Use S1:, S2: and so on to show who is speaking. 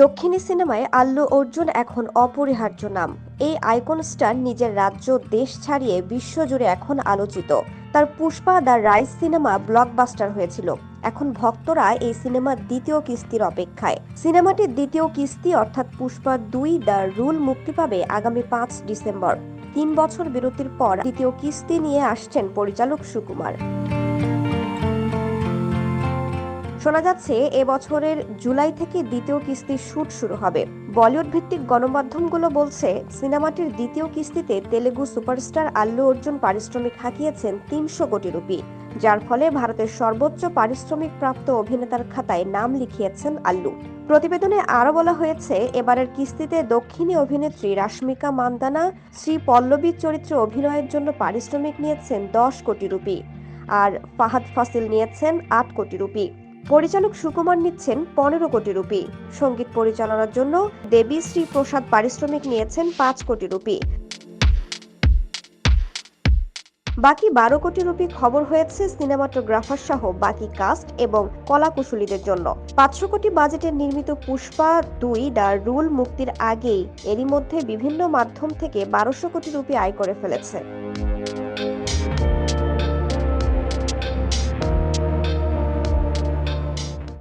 S1: দক্ষিণী সিনেমায় আল্লু অর্জুন এখন অপরিহার্য নাম। এই আইকন স্টার নিজের রাজ্য দেশ ছাড়িয়ে বিশ্বজুড়ে এখন আলোচিত। তার Pushpa the rise cinema blockbuster হয়েছিল। এখন ভক্তরা এই সিনেমার দ্বিতীয় কিস্তির অপেক্ষায়। সিনেমাটির দ্বিতীয় কিস্তি অর্থাৎ পুষ্পা দুই দ্য রুল মুক্তি পাবে আগামী পাঁচ ডিসেম্বর। তিন বছর বিরতির পর দ্বিতীয় কিস্তি নিয়ে আসছেন পরিচালক সুকুমার। শোনা যাচ্ছে, এবছরের জুলাই থেকে দ্বিতীয় কিস্তির শুট শুরু হবে। বলিউড ভিত্তিক গণমাধ্যমগুলো বলছে, সিনেমাটির দ্বিতীয় কিস্তিতে তেলেগু সুপারস্টার আল্লু অর্জুন পারিশ্রমিক হাঁকিয়েছেন তিনশো কোটি রুপি, যার ফলে ভারতের সর্বোচ্চ পারিশ্রমিক প্রাপ্ত অভিনেতার খাতায় নাম লিখিয়েছেন আল্লু। প্রতিবেদনে আরও বলা হয়েছে, এবারের কিস্তিতে দক্ষিণী অভিনেত্রী রাশ্মিকা মান্দানা, শ্রী পল্লবীর চরিত্রে অভিনয়ের জন্য পারিশ্রমিক নিয়েছেন দশ কোটি রুপি, আর ফাহাদ ফাসিল নিয়েছেন আট কোটি রুপি। পরিচালক সুকুমার নিচ্ছেন পনেরো কোটি রুপি। সংগীত পরিচালনার জন্য দেবী শ্রী প্রসাদ পারিশ্রমিক নিয়েছেন পাঁচ কোটি রুপি। বাকি বারো কোটি রুপি খবর হয়েছে সিনেমাটোগ্রাফার সহ বাকি কাস্ট এবং কলাকুশলীদের জন্য। পাঁচশো কোটি বাজেটে নির্মিত পুষ্পা দুই দ্য রুল মুক্তির আগেই এরই মধ্যে বিভিন্ন মাধ্যম থেকে বারোশো কোটি রুপি আয় করে ফেলেছে।